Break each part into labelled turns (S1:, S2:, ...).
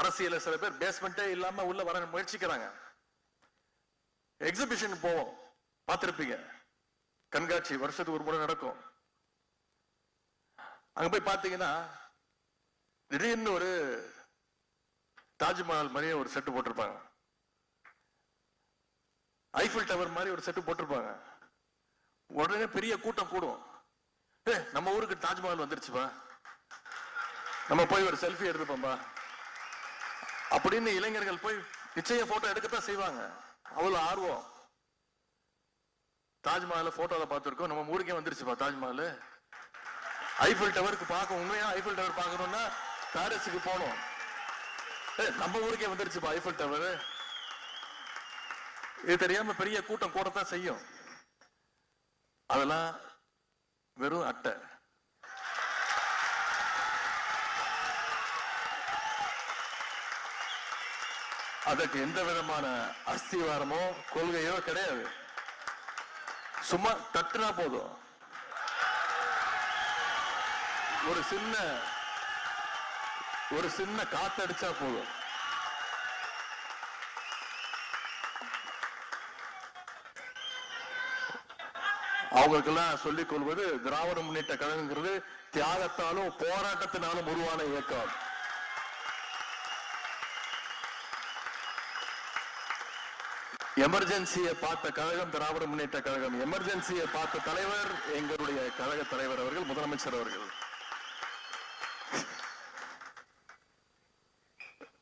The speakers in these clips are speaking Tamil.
S1: அரசியல சில பேர் பேஸ்மெண்ட்டே இல்லாம உள்ள வர முயற்சிக்கிறாங்க. எக்ஸிபிஷன் போவோம். பார்த்திருப்பீங்க. கண்காட்சி வருஷத்துக்கு ஒரு முறை நடக்கும். அங்க போய் பார்த்தீங்கன்னா திடீர்னு ஒரு தாஜ்மஹால் மாதிரியே ஒரு செட்டு போட்டிருப்பாங்க. ஐஃபில் டவர் மாதிரி ஒரு செட்டு போட்டிருப்பாங்க. உடனே பெரிய கூட்டம் கூடும். ஏ நம்ம ஊருக்கு தாஜ்மஹால் வந்துருச்சுப்பா. நம்ம போய் ஒரு செல்ஃபி எடுத்துப்போம்பா அப்படின்னு இளைஞர்கள் போய் நிச்சயம் போட்டோ எடுக்கத்தான் செய்வாங்க. அவ்வளவு ஆர்வம். தாஜ்மஹால போட்டோல பார்த்துருக்கோம். நம்ம ஊருக்கே வந்துருச்சுப்பா தாஜ்மஹால் ஐஃபில் டவருக்கு பார்க்க உண்மையா ஐஃபில் டவர் பார்க்கணும்னா பாரிஸுக்கு போனோம் நம்ம ஊருக்கே வந்துருச்சுப்பா ஐஃபில் டவர் இது தெரியாம பெரிய கூட்டம் கூடத்தான் செய்யும். அதெல்லாம் வெறும் அட்டை. அதற்கு எந்த விதமான அஸ்திவாரமோ கொள்கையோ கிடையாது. சும்மா தட்டுனா போதும். ஒரு சின்ன ஒரு சின்ன காத்தடிச்சா போதும். அவங்களுக்கெல்லாம் சொல்லிக் கொள்வது திராவிட முன்னேற்ற கழகங்கிறது தியாகத்தாலும் போராட்டத்தினாலும் உருவான இயக்கம். எமர்ஜென்சியை பார்த்த கழகம் திராவிட முன்னேற்ற கழகம். எமர்ஜென்சியை பார்த்த தலைவர் எங்களுடைய கழக தலைவர் அவர்கள் முதலமைச்சர் அவர்கள்.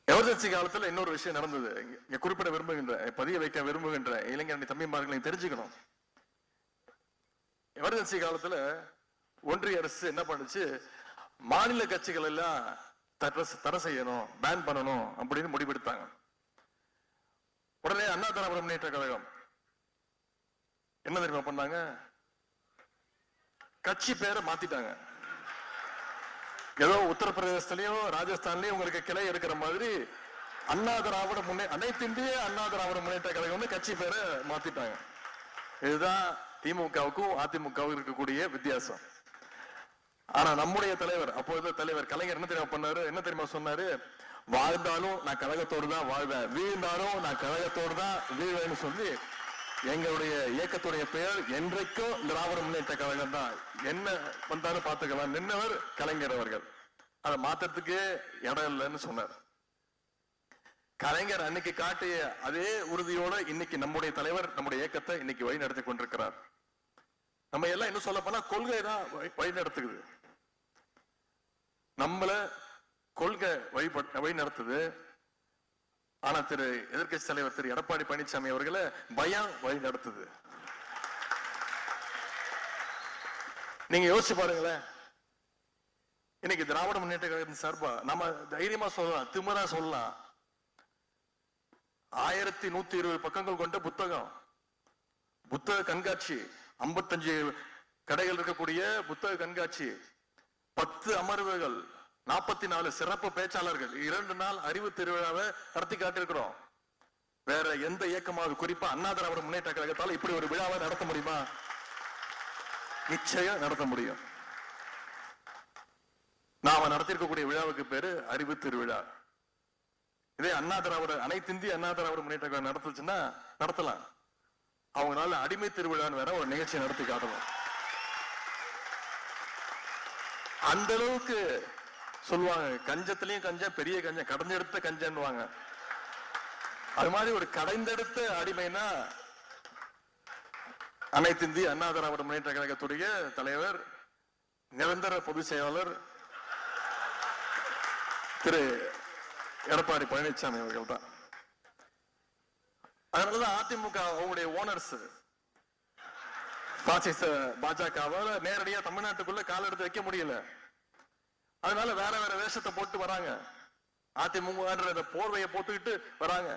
S1: எமர்ஜென்சி காலத்தில் இன்னொரு விஷயம் நடந்தது. இங்க- குறிப்பிட விரும்புகின்ற பதிய வைக்க விரும்புகின்ற இளைஞரணி தம்பிமார்களையும் தெரிஞ்சுக்கணும். எமர்ஜென்சி காலத்துல ஒன்றிய அரசு என்ன பண்ணுச்சு? மாநில கட்சிகள் எல்லாம் தடை தடை செய்யணும் பேன் பண்ணணும் அப்படின்னு முடிவெடுத்தாங்க. உடனே அண்ணா திராவிட முன்னேற்ற கழகம். என்ன தெரியுமா பண்ணாங்க? கட்சி பேரை மாத்திட்டாங்க. ஏதோ உத்தரப்பிரதேசத்திலயும் ராஜஸ்தான்லயும் உங்களுக்கு கிளை எடுக்கிற மாதிரி அண்ணா திராவிட முன்னே அனைத்து இந்திய அண்ணா திராவிட முன்னேற்ற கழகம் கட்சி பேரை மாத்திட்டாங்க. இதுதான் திமுகவுக்கும் அதிமுகவுக்கும் இருக்கக்கூடிய வித்தியாசம். ஆனா நம்முடைய தலைவர் அப்போது தலைவர் கலைஞர் என்ன தெரியுமா பண்ணாரு? என்ன தெரியுமா சொன்னாரு? வாழ்ந்தாலும் நான் கழகத்தோடு தான் வாழ்வேன். வீழ்ந்தாலும் நான் கழகத்தோடு தான் வீழ்வேன்னு சொல்லி எங்களுடைய இயக்கத்துடைய பெயர் என்றைக்கும் திராவிட முன்னேற்ற கழகம் தான். என்ன வந்தாலும் பார்த்துக்கலாம். நின்னவர் கலைஞர் அவர்கள். அதை மாத்துறதுக்கே இடம் இல்லைன்னு சொன்னார். கலைஞர் அன்னைக்கு காட்டிய அதே உறுதியோட இன்னைக்கு நம்முடைய தலைவர் நம்முடைய இயக்கத்தை இன்னைக்கு வழி நடத்தி கொண்டிருக்கிறார். நம்ம எல்லாம் இன்னும் சொல்ல போனா கொள்கை தான் வழி- வழி நடத்துக்குது நம்மள கொள்கை வழிபட் வழி நடத்துது ஆனா திரு எதிர்க்கட்சி தலைவர் திரு எடப்பாடி பழனிசாமி அவர்களை பயம் வழி நடத்துது நீங்க யோசிச்சு பாருங்களேன். இன்னைக்கு திராவிட முன்னேற்ற கழகத்தின் சார்பா நம்ம தைரியமா சொல்லலாம் திமுறா சொல்லலாம். ஆயிரத்தி நூத்தி இருபது பக்கங்கள் கொண்ட புத்தகம் புத்தக கண்காட்சி 55 கடைகள் இருக்கக்கூடிய புத்தக கண்காட்சி பத்து அமர்வுகள் நாற்பத்தி நாலு சிறப்பு பேச்சாளர்கள். இரண்டு நாள் அறிவு திருவிழாவை நடத்தி காட்டியிருக்கிறோம். வேற எந்த இயக்கமாவது குறிப்பா அண்ணா திராவிட முன்னேற்ற கழகத்தால் இப்படி ஒரு விழாவை நடத்த முடியுமா? நிச்சயம் நடத்த முடியும். நாம நடத்திருக்கக்கூடிய விழாவுக்கு பேரு அறிவு திருவிழா. இதே அண்ணா திராவிட அனைத்து இந்திய அண்ணா திராவிட முன்னேற்ற கழகம் நடத்துச்சுன்னா நடத்தலாம். அவங்களால அடிமை திருவிழான்னு வேற ஒரு நிகழ்ச்சி நடத்தி காட்டணும். அந்த அளவுக்கு சொல்லுவாங்க கஞ்சத்திலையும் கஞ்சம் பெரிய கஞ்சம் கடைஞ்செடுத்த கஞ்சன்னுவாங்க. அது மாதிரி ஒரு கடைந்தெடுத்த அடிமைனா அனைத்து இந்திய அண்ணா திராவிட முன்னேற்ற கழகத்துடைய தலைவர் நிரந்தர பொதுச் செயலாளர் திரு எடப்பாடி பழனிசாமி அவர்கள் தான் அதனாலதான் அதிமுக அவங்களுடைய ஓனர்ஸ் பாசிச பாஜகவால நேரடியா தமிழ்நாட்டுக்குள்ள கால் எடுத்து வைக்க முடியல. அதனால வேற வேற வேஷத்தை போட்டு வராங்க. அதிமுக போர்வையை போட்டுக்கிட்டு வராங்க.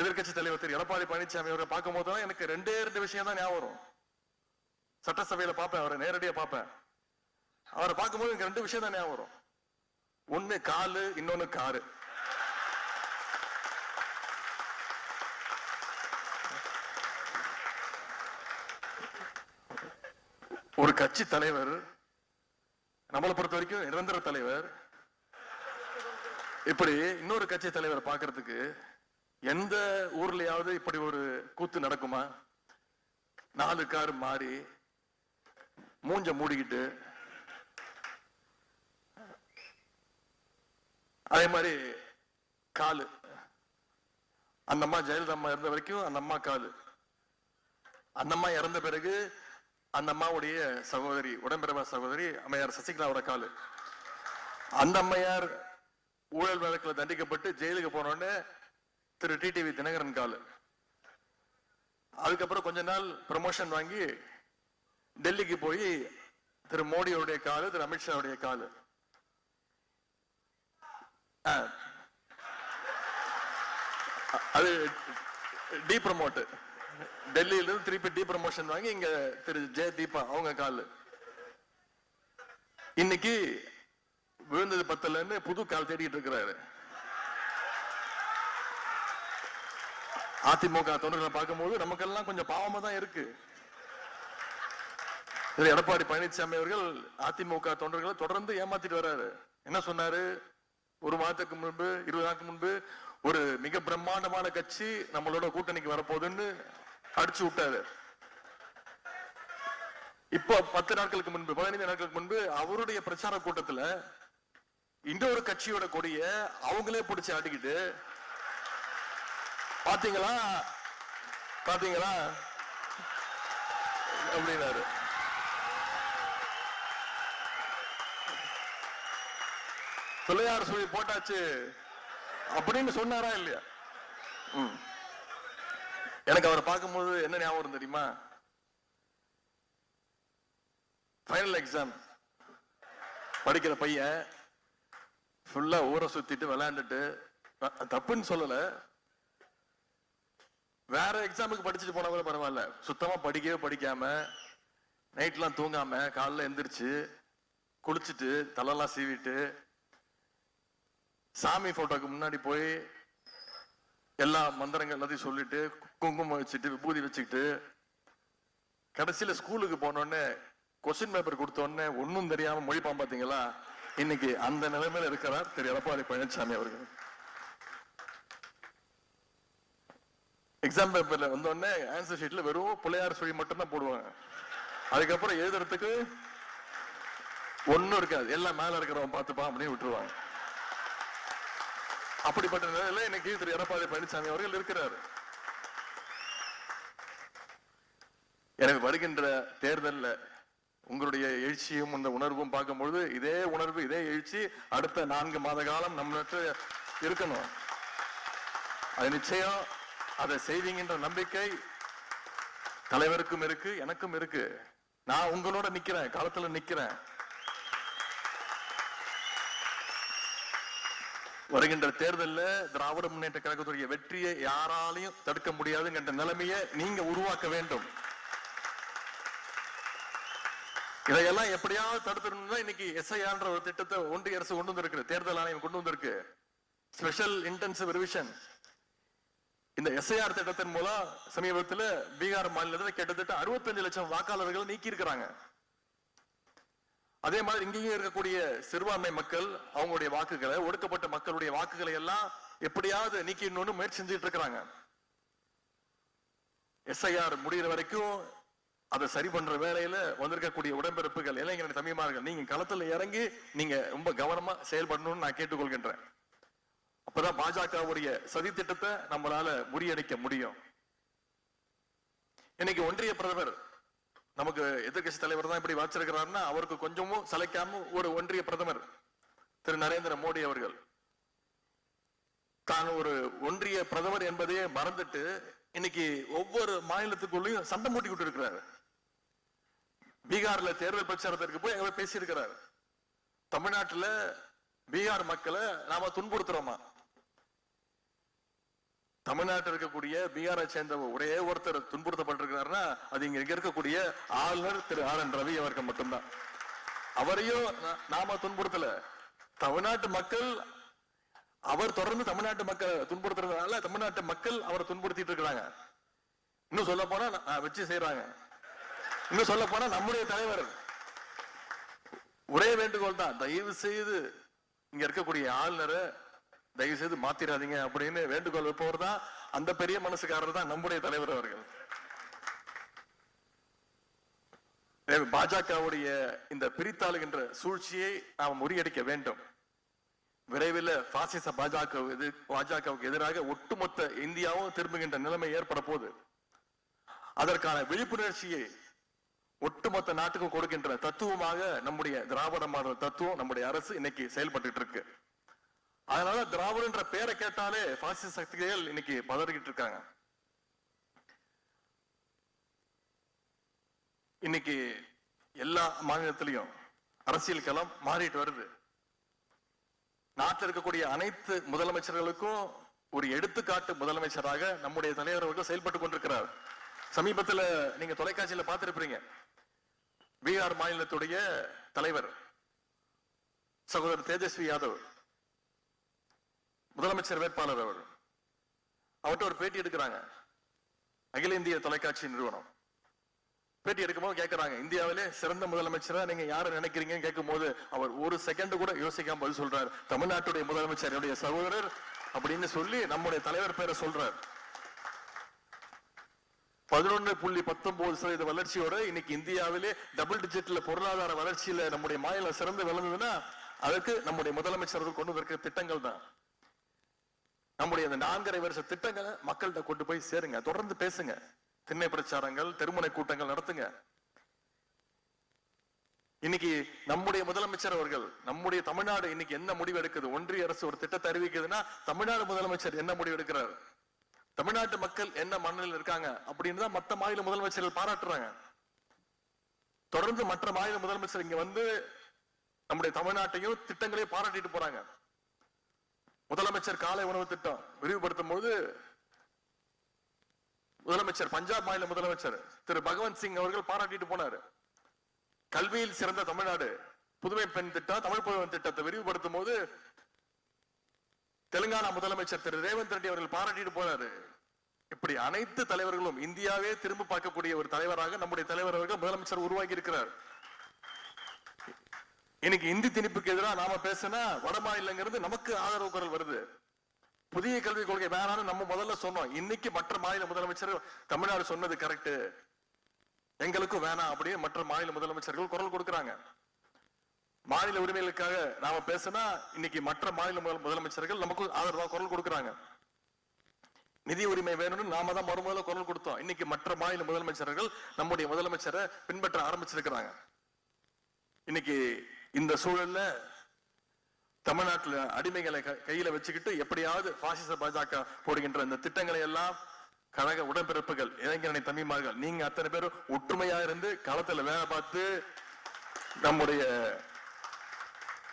S1: எதிர்க்கட்சி தலைவர் திரு. எடப்பாடி பழனிசாமி அவரை பார்க்கும் போதுதான் எனக்கு ரெண்டே ரெண்டு விஷயம் தான் ஞாபகம் வரும். சட்டசபையில பார்ப்பேன் அவரை நேரடியா பார்ப்பேன். அவரை பார்க்கும்போது எனக்கு ரெண்டு விஷயம் தான் ஞாபகம் வரும். ஒண்ணு காலு இன்னொன்னு காரு. ஒரு கட்சி தலைவர் நம்மளை பொறுத்த வரைக்கும் நிரந்தர தலைவர். இப்படி இன்னொரு கட்சி தலைவரை பாக்குறதுக்கு எந்த ஊர்லயாவது இப்படி ஒரு கூத்து நடக்குமா? நாலு கார் மாறி மூஞ்ச மூடிக்கிட்டு. அதே மாதிரி காலு. அந்த அம்மா ஜெயலலிதா அம்மா இருந்த வரைக்கும் அந்த அம்மா காலு. அந்த அம்மா இறந்த பிறகு அந்த அம்மாவுடைய சகோதரி உடம்பிறவா சகோதரி அம்மையார் சசிகலாவோட காலு அந்த அம்மையார் ஊழல் வழக்குல தண்டிக்கப்பட்டு ஜெயிலுக்கு போனோடனே திரு டிடிவி தினகரன் காலு அதுக்கப்புறம் கொஞ்ச நாள் ப்ரமோஷன் வாங்கி டெல்லிக்கு போய் திரு மோடியோடைய காலு திரு அமித்ஷாவுடைய காலு அது டி ப்ரமோட்டு டெல்லியில இருந்து திருப்பி டி ப்ரமோஷன் வாங்கி இங்க திரு ஜெய தீபா அவங்க கால். இன்னைக்கு விழுந்தது பத்தலன்னு புது கால் தேடிட்டு இருக்கிறாரு. அதிமுக தொண்டர்களை பார்க்கும்போது நமக்கெல்லாம் கொஞ்சம் பாவமா தான் இருக்கு எடப்பாடி பழனிசாமி அவர்கள் அதிமுக தொண்டர்களை தொடர்ந்து ஏமாத்திட்டு வர்றாரு. என்ன சொன்னாரு? ஒரு மாதத்துக்கு முன்பு இருபது நாளுக்கு முன்பு ஒரு மிக பிரம்மாண்டமான கட்சி நம்மளோட கூட்டணிக்கு வரப்போகுதுன்னு அடிச்சு விட்டாரு. இப்போ பத்து நாட்களுக்கு முன்பு பதினைந்து நாட்களுக்கு முன்பு அவருடைய பிரச்சார கூட்டத்துல இன்னொரு கட்சியோட கொடிய அவங்களே பிடிச்சி ஆட்டிக்கிட்டு பாத்தீங்களா? பாத்தீங்களா? அப்படின்னாரு. பிள்ளையார் சொல்லி போட்டாச்சு அப்படின்னு சொன்னாரா இல்லையா? ம். எனக்கு அவரை பார்க்கும்போது என்ன ஞாபகம் வரும் தெரியுமா? ஃபைனல் எக்ஸாம் படிக்கிற பையன் ஃபுல்லா ஊரை சுத்திட்டு விளையாண்டுட்டு தப்புன்னு சொல்லல. வேற எக்ஸாமுக்கு படிச்சுட்டு போனா கூட பரவாயில்ல. சுத்தமா படிக்கவே படிக்காம நைட்லாம் தூங்காம காலைல எந்திரிச்சு குளிச்சுட்டு தலைலாம் சீவிட்டு சாமி போட்டோக்கு முன்னாடி போய் எல்லா மந்திரங்கள் எல்லாத்தையும் சொல்லிட்டு குங்குமம் வச்சுட்டு விபூதி வச்சுக்கிட்டு கடைசியில் ஸ்கூலுக்கு போனோடனே கொஸ்டின் பேப்பர் கொடுத்த உடனே ஒன்னும் தெரியாம மொழிப்பான் பாத்தீங்களா இன்னைக்கு அந்த நிலைமையில இருக்கிறார் திரு. எடப்பாடி பழனிசாமி அவர்கள். எக்ஸாம் பேப்பர்ல வந்த உடனே ஆன்சர் ஷீட்ல வெறும் பிள்ளையார் சொல்லி மட்டும் தான் போடுவாங்க. அதுக்கப்புறம் எழுதுறதுக்கு ஒண்ணும் இருக்காது. எல்லாம் மேல இருக்கிறவன் பார்த்துப்பான் அப்படின்னு விட்டுருவாங்க. அப்படிப்பட்ட நிலையில இன்னைக்கு திரு. எடப்பாடி பழனிசாமி அவர்கள் இருக்கிறாரு. எனக்கு வருகின்ற தேர்தல்ல உங்களுடைய எழுச்சியும் இந்த உணர்வும் பார்க்கும்பொழுது இதே உணர்வு இதே எழுச்சி அடுத்த நான்கு மாத காலம் நம்மளுக்கு இருக்கணும். அது நிச்சயம். அதை செய்வீங்கன்ற நம்பிக்கை தலைவருக்கும் இருக்கு எனக்கும் இருக்கு. நான் உங்களோட நிக்கிறேன் களத்துல நிக்கிறேன். வருகின்ற தேர்தல்ல திராவிட முன்னேற்ற கழகத்துடைய வெற்றியை யாராலையும் தடுக்க முடியாதுங்கிற நிலைமையை நீங்க உருவாக்க வேண்டும். இதையெல்லாம் எப்படியாவது தடுத்துடணும் இன்னைக்கு எஸ்ஐஆர்ன்ற ஒரு திட்டத்தை ஒன்றிய அரசு கொண்டு வந்திருக்கு தேர்தல் ஆணையம் கொண்டு வந்திருக்கு. ஸ்பெஷல் இன்டென்சிவ் ரிவிஷன் இந்த எஸ்ஐஆர் திட்டத்தின் மூலம் சமீபத்தில் பீகார் மாநிலத்தில் கிட்டத்தட்ட 65 லட்சம் வாக்காளர்கள் நீக்கி இருக்கிறாங்க அதே மாதிரி இங்கேயும் இருக்கக்கூடிய சிறுபான்மை மக்கள் அவங்களுடைய வாக்குகளை ஒடுக்கப்பட்ட மக்களுடைய வாக்குகளை எல்லாம் எப்படியாவது நீக்கிடணும்னு முயற்சி செஞ்சுட்டு இருக்கிறாங்க. எஸ்ஐஆர் முடிகிற வரைக்கும் அதை சரி பண்ற வேலையில வந்திருக்கக்கூடிய உடன்பிறப்புகள் இளைஞர் தம்பிமார்கள் நீங்க களத்துல இறங்கி நீங்க ரொம்ப கவனமா செயல்படணும்னு நான் கேட்டுக்கொள்கின்றேன். அப்பதான் பாஜகவுடைய சதி திட்டத்தை நம்மளால முறியடிக்க முடியும். இன்னைக்கு ஒன்றிய பிரதமர் நமக்கு எதிர்க்கட்சி தலைவர் தான் இப்படி வச்சிருக்கிறாருன்னா அவருக்கு கொஞ்சமும் சலைக்காம ஒரு ஒன்றிய பிரதமர் திரு நரேந்திர மோடி அவர்கள். தான் ஒரு ஒன்றிய பிரதமர் என்பதையே மறந்துட்டு இன்னைக்கு ஒவ்வொரு மாநிலத்துக்குள்ளேயும் சண்டை மூட்டி விட்டு இருக்கிறாரு. பீகார்ல தேர்தல் பிரச்சாரத்திற்கு போய் அங்க பேசியிருக்கிறாரு. தமிழ்நாட்டுல பீகார் மக்களை நாம துன்புறுத்துறோமா? தமிழ்நாட்டில் இருக்கக்கூடிய பீகாரை சேர்ந்த ஒரே ஒருத்தர் துன்புறுத்தப்பட்டிருக்கிறாருன்னா அது இங்க இருக்கக்கூடிய ஆளுநர் திரு ஆர் என் ரவி அவர்கள் மட்டும்தான். அவரையும் நாம துன்புறுத்தல. தமிழ்நாட்டு மக்கள் அவர் தொடர்ந்து தமிழ்நாட்டு மக்கள் துன்புறுத்துறதுனால தமிழ்நாட்டு மக்கள் அவரை துன்புறுத்திட்டு இருக்கிறாங்க. இன்னும் சொல்ல போனா வச்சு செய்யறாங்க இன்னும் சொல்ல போனா நம்முடைய தலைவர் ஒரே வேண்டுகோள் தான். தயவு செய்து இங்க இருக்கக்கூடிய ஆளுநரை தயவு செய்து மாத்திராதீங்க அப்படின்னு வேண்டுகோள் வைப்பவர் தான் அந்த பெரிய மனசுக்காரர் தான் நம்முடைய தலைவர் அவர்கள். பாஜகவுடைய இந்த பிரித்தாளுகின்ற சூழ்ச்சியை நாம் முறியடிக்க வேண்டும். விரைவில் பாசிச பாஜக எதிர் பாஜகவுக்கு எதிராக ஒட்டுமொத்த இந்தியாவும் திரும்புகின்ற நிலைமை ஏற்பட போகுது. அதற்கான விழிப்புணர்ச்சியை ஒட்டுமொத்த நாட்டுக்கும் கொடுக்கின்ற தத்துவமாக நம்முடைய திராவிட மாடல் தத்துவம் நம்முடைய அரசு இன்னைக்கு செயல்பட்டு இருக்கு. அதனால திராவிடன்ற பேரை கேட்டாலே பாசிச சக்திகள் இன்னைக்கு பதறிக்கிட்டு இருக்காங்க. இன்னைக்கு எல்லா மாநிலத்திலையும் அரசியல் களம் மாறிட்டு வருது. நாட்டில் இருக்கக்கூடிய அனைத்து முதலமைச்சர்களுக்கும் ஒரு எடுத்துக்காட்டு முதலமைச்சராக நம்முடைய தலைவர் அவர்கள் செயல்பட்டு கொண்டிருக்கிறார். சமீபத்துல நீங்க தொலைக்காட்சியில பார்த்திருப்பீங்க. பீகார் மாநிலத்துடைய தலைவர் சகோதரர் தேஜஸ்வி யாதவ் முதலமைச்சர் வேட்பாளர் அவர். அவர்கிட்ட ஒரு பேட்டி எடுக்கிறாங்க. அகில இந்திய தொலைக்காட்சி நிறுவனம். பேட்டி எடுக்கும்போது கேட்கறாங்க இந்தியாவிலே சிறந்த முதலமைச்சரா நீங்க யாரை நினைக்கிறீங்கன்னு கேட்கும்போது அவர் ஒரு செகண்ட் கூட யோசிக்காம பதில் சொல்றார். தமிழ்நாட்டுடைய முதலமைச்சர் என்னுடைய சகோதரர் அப்படின்னு சொல்லி நம்முடைய தலைவர் பேரை சொல்றார். பதினொன்னு புள்ளி பத்தொன்பது சதவீத வளர்ச்சியோட இன்னைக்கு இந்தியாவிலே டபுள் டிஜிட்ல பொருளாதார வளர்ச்சியில நம்முடைய மாநிலம் சிறந்து விளங்குதுன்னா அதுக்கு நம்முடைய முதலமைச்சர்கள் கொண்டு வந்திருக்கிற திட்டங்கள் தான். நம்முடைய அந்த நான்கரை வருஷ திட்டங்களை மக்கள்கிட்ட கொண்டு போய் சேருங்க. தொடர்ந்து பேசுங்க. திண்ணை பிரச்சாரங்கள் தெருமுனை கூட்டங்கள் நடத்துங்க. இன்னைக்கு நம்முடைய முதலமைச்சர் அவர்கள் நம்முடைய தமிழ்நாடு இன்னைக்கு என்ன முடிவு எடுக்குது? ஒன்றிய அரசு ஒரு திட்டத்தை அறிவிக்குதுன்னா தமிழ்நாடு முதலமைச்சர் என்ன முடிவு எடுக்கிறார்? தமிழ்நாட்டு மக்கள் என்ன மனநிலையில் இருக்காங்க அப்படின்னு தான் மத்த மாநில முதலமைச்சர்கள் பாராட்டுறாங்க. தொடர்ந்து மற்ற மாநில முதலமைச்சர் இங்க வந்து நம்முடைய தமிழ்நாட்டையும் திட்டங்களையும் பாராட்டிட்டு போறாங்க. முதலமைச்சர் காலை உணவு திட்டம் விரிவுபடுத்தும் போது முதலமைச்சர் பஞ்சாப் மாநில முதலமைச்சர் திரு பகவந்த் சிங் அவர்கள் பாராட்டிட்டு போனாரு. கல்வியில் சிறந்த தமிழ்நாடு புதுமை பெண் திட்டம் தமிழ் புதுவன் திட்டத்தை விரிவுபடுத்தும் போது தெலுங்கானா முதலமைச்சர் திரு ரேவந்த் ரெட்டி அவர்கள் பாராட்டிட்டு போனாரு இப்படி அனைத்து தலைவர்களும் இந்தியாவே திரும்ப பார்க்கக்கூடிய ஒரு தலைவராக நம்முடைய தலைவர் அவர்கள் முதலமைச்சர் உருவாக்கி இருக்கிறார். இன்னைக்கு இந்தி திணிப்புக்கு எதிராக நாம பேசினா வட மாநிலங்கிறது நமக்கு ஆதரவு குரல் வருது. புதிய கல்விக் கொள்கை வேணாம்னு நம்ம முதல்ல சொன்னோம். இன்னைக்கு மற்ற மாநில முதலமைச்சர் தமிழ்நாடு சொன்னது கரெக்ட் எங்களுக்கும் வேணாம் அப்படின்னு மற்ற மாநில முதலமைச்சர்கள் குரல் கொடுக்குறாங்க. மாநில உரிமைகளுக்காக நாம பேசினா இன்னைக்கு மற்ற மாநில முதலமைச்சர்கள் நமக்கு ஆதரவா குரல் கொடுக்கறாங்க. நிதி உரிமை வேணும்னு நாம தான் மறுமுதல குரல் கொடுத்தோம். இன்னைக்கு மற்ற மாநில முதலமைச்சர்கள் நம்முடைய முதலமைச்சரை பின்பற்ற ஆரம்பிச்சிருக்கிறாங்க. இன்னைக்கு இந்த சூழல்ல தமிழ்நாட்டுல அடிமைகளை க- கையில வச்சுக்கிட்டு எப்படியாவது பாசிச பாஜக போடுகின்ற இந்த திட்டங்களை எல்லாம் கழக உடன்பிறப்புகள் இளைஞரணி தம்பிமார்கள் நீங்க அத்தனை பேரும் ஒற்றுமையா இருந்து களத்துல வேலை பார்த்து நம்முடைய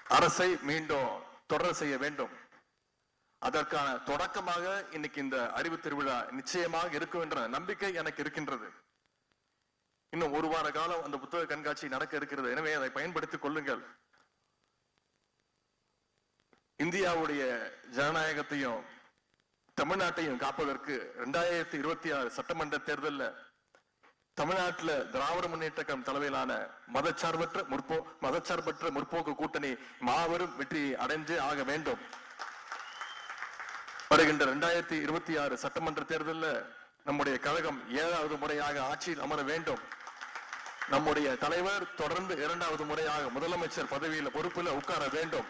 S1: அரசை மீண்டும் தொடர் செய்ய வேண்டும். அதற்கான தொடக்கமாக இன்னைக்கு இந்த அறிவு திருவிழா நிச்சயமாக இருக்கும் என்ற நம்பிக்கை எனக்கு இருக்கின்றது. இன்னும் ஒரு வார காலம் அந்த புத்தக கண்காட்சி நடக்க இருக்கிறது. எனவே அதை பயன்படுத்திக் கொள்ளுங்கள். இந்தியாவுடைய ஜனநாயகத்தையும் தமிழ்நாட்டையும் காப்பதற்கு இரண்டாயிரத்தி இருபத்தி ஆறு சட்டமன்ற தேர்தல்ல தமிழ்நாட்டுல திராவிட முன்னேற்ற கழகம் தலைமையிலான மதச்சார்பற்ற முற்போ மதச்சார்பற்ற முற்போக்கு கூட்டணி மாபெரும் வெற்றி அடைந்து ஆக வேண்டும். வருகின்ற இரண்டாயிரத்தி இருபத்தி ஆறு சட்டமன்ற தேர்தல்ல நம்முடைய கழகம் ஏழாவது முறையாக ஆட்சியில் அமர வேண்டும். நம்முடைய தலைவர் தொடர்ந்து இரண்டாவது முறையாக முதலமைச்சர் பதவியில் பொறுப்புல உட்கார வேண்டும்.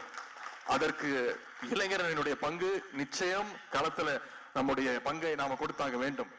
S1: அதற்கு இளைஞரனுடைய பங்கு நிச்சயம் களத்துல நம்முடைய பங்கை நாம கொடுத்தாக வேண்டும்.